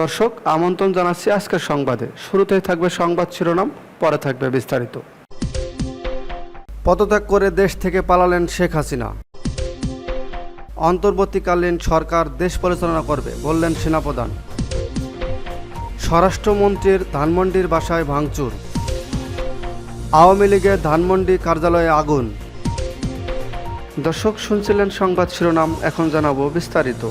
দর্শক, আমন্ত্রণ জানাচ্ছি আজকের সংবাদে। শুরুতেই থাকবে সংবাদ শিরোনাম, পরে থাকবে বিস্তারিত। পদত্যাগ করে দেশ থেকে পালালেন শেখ হাসিনা। অন্তর্বর্তীকালীন সরকার দেশ পরিচালনা করবে, বললেন সেনাপ্রধান। স্বরাষ্ট্রমন্ত্রীর ধানমন্ডির বাসায় ভাঙচুর। আওয়ামী লীগের ধানমন্ডি কার্যালয়ে আগুন। দর্শক, শুনছিলেন সংবাদ শিরোনাম, এখন জানাব বিস্তারিত।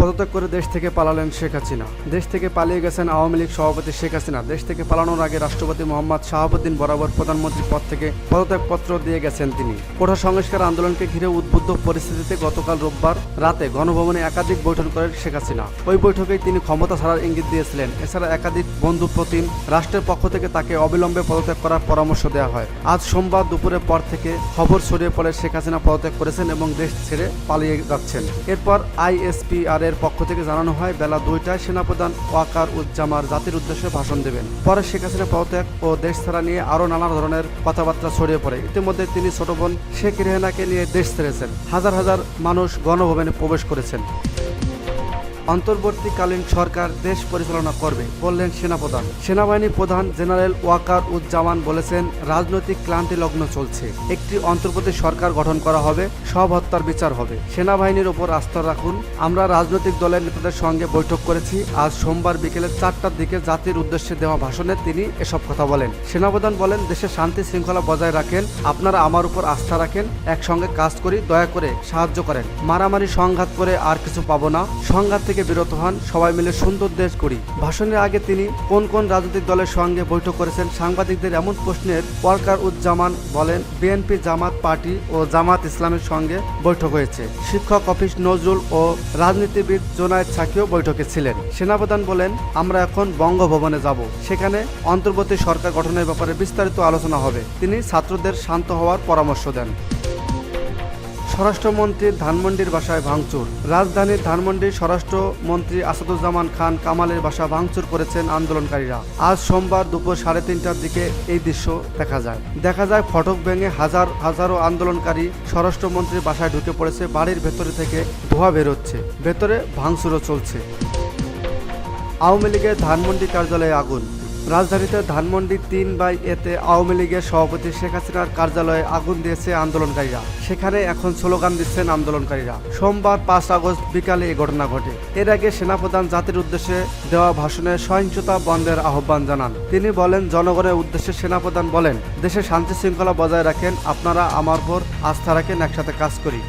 পদত্যাগ করে দেশ থেকে পালালেন শেখ হাসিনা। দেশ থেকে পালিয়ে গেছেন আওয়ামী লীগ সভাপতি শেখ হাসিনা। দেশ থেকে পালানোর আগে রাষ্ট্রপতি মোহাম্মদ শাহাবুদ্দিন বরাবর প্রধানমন্ত্রীর পদ থেকে পদত্যাগপত্র দিয়ে গেছেন তিনি। কোঠা সংস্কার আন্দোলনকে ঘিরে উদ্বুদ্ধ পরিস্থিতিতে গতকাল রোববার রাতে গণভবনে একাধিক বৈঠক করেন শেখ হাসিনা। ওই বৈঠকেই তিনি ক্ষমতা ছাড়ার ইঙ্গিত দিয়েছিলেন। এছাড়া একাধিক বন্ধু প্রতিম রাষ্ট্রের পক্ষ থেকে তাকে অবিলম্বে পদত্যাগ করার পরামর্শ দেওয়া হয়। আজ সোমবার দুপুরের পর থেকে খবর ছড়িয়ে পড়ে শেখ হাসিনা পদত্যাগ করেছেন এবং দেশ ছেড়ে পালিয়ে যাচ্ছেন। এরপর আইএসপিআর এর পক্ষ থেকে জানানো হয়, বেলা দুইটায় সেনাপ্রধান ওয়াকার উজ্জামার জাতির উদ্দেশ্যে ভাষণ দেবেন। পরে শেখ হাসিনা পদত্যাগ ও দেশ ছাড়া নিয়ে আরও নানা ধরনের কথাবার্তা ছড়িয়ে পড়ে। ইতিমধ্যে তিনি ছোট বোন শেখ রেহেনাকে নিয়ে দেশ ছেড়েছেন। হাজার হাজার মানুষ গণভবনে প্রবেশ করেছেন। অন্তর্বর্তীকালীন সরকার দেশ পরিচালনা করবে, বললেন সেনাপ্রধান। সেনাবাহিনী প্রধান জেনারেল ওয়াকার উজ্জামান বলেছেন, রাজনৈতিক ক্লান্তি লগ্ন চলছে। একটি অন্তর্বর্তী সরকার গঠন করা হবে, সব হত্যার বিচার হবে। সেনাবাহিনীর ওপর আস্থা রাখুন, আমরা রাজনৈতিক দলের নেতাদের সঙ্গে বৈঠক করেছি, আজ সোমবার বিকেলে চারটার দিকে জাতির উদ্দেশ্যে দেওয়া ভাষণে তিনি এসব কথা বলেন। সেনাপ্রধান বলেন দেশের শান্তি শৃঙ্খলা বজায় রাখেন, আপনারা আমার উপর আস্থা রাখেন, একসঙ্গে কাজ করি, দয়া করে সাহায্য করেন। মারামারি সংঘাত করে আর কিছু পাবো না। সংঘাত থেকে বিরত হন। সবাই মিলে সুন্দর দেশ করি ভাষণের আগে তিনি কোন কোন রাজনৈতিক দলের সঙ্গে বৈঠক করেছেন সাংবাদিকদের এমন প্রশ্নের ওয়ার্কার উজ্জামান বলেন, বিএনপি জামাত পার্টি ও জামাত ইসলামের সঙ্গে বৈঠক হয়েছে। শিক্ষক অফিস নজরুল ও রাজনীতিবিদ জোনায়েদ সাকিও বৈঠকে ছিলেন। সেনাপ্রধান বলেন, আমরা এখন বঙ্গভবনে যাব। সেখানে অন্তর্বর্তী সরকার গঠনের ব্যাপারে বিস্তারিত আলোচনা হবে। তিনি ছাত্রদের শান্ত হওয়ার পরামর্শ দেন। স্বরাষ্ট্রমন্ত্রীর ধানমন্ডির বাসায় ভাঙচুর। রাজধানীর ধানমন্ডির স্বরাষ্ট্রমন্ত্রী আসাদুজ্জামান খান কামালের বাসা ভাঙচুর করেছেন আন্দোলনকারীরা। আজ সোমবার দুপুর সাড়ে তিনটার দিকে এই দৃশ্য দেখা যায়। দেখা যায় ফটক ভেঙে হাজার হাজারো আন্দোলনকারী স্বরাষ্ট্রমন্ত্রীর বাসায় ঢুকে পড়েছে, বাড়ির ভেতরে থেকে ধোঁয়া বেরোচ্ছে। ভেতরে ভাঙচুরও চলছে। আওয়ামী লীগের ধানমন্ডি কার্যালয়ে আগুন। রাজধানীতে ধানমন্ডি তিন বাই এতে আওয়ামী লীগের সভাপতি শেখ হাসিনার কার্যালয়ে আগুন দিয়েছে আন্দোলনকারীরা। সেখানে এখন স্লোগান দিচ্ছেন আন্দোলনকারীরা। সোমবার পাঁচ আগস্ট বিকালে এই ঘটনা ঘটে। এর আগে সেনাপ্রধান জাতির উদ্দেশ্যে দেওয়া ভাষণে সহিংসতা বন্ধের আহ্বান জানান। তিনি বলেন, জনগণের উদ্দেশ্যে সেনাপ্রধান বলেন, দেশে শান্তি শৃঙ্খলা বজায় রাখেন, আপনারা আমার উপর আস্থা রাখেন, একসাথে কাজ করি।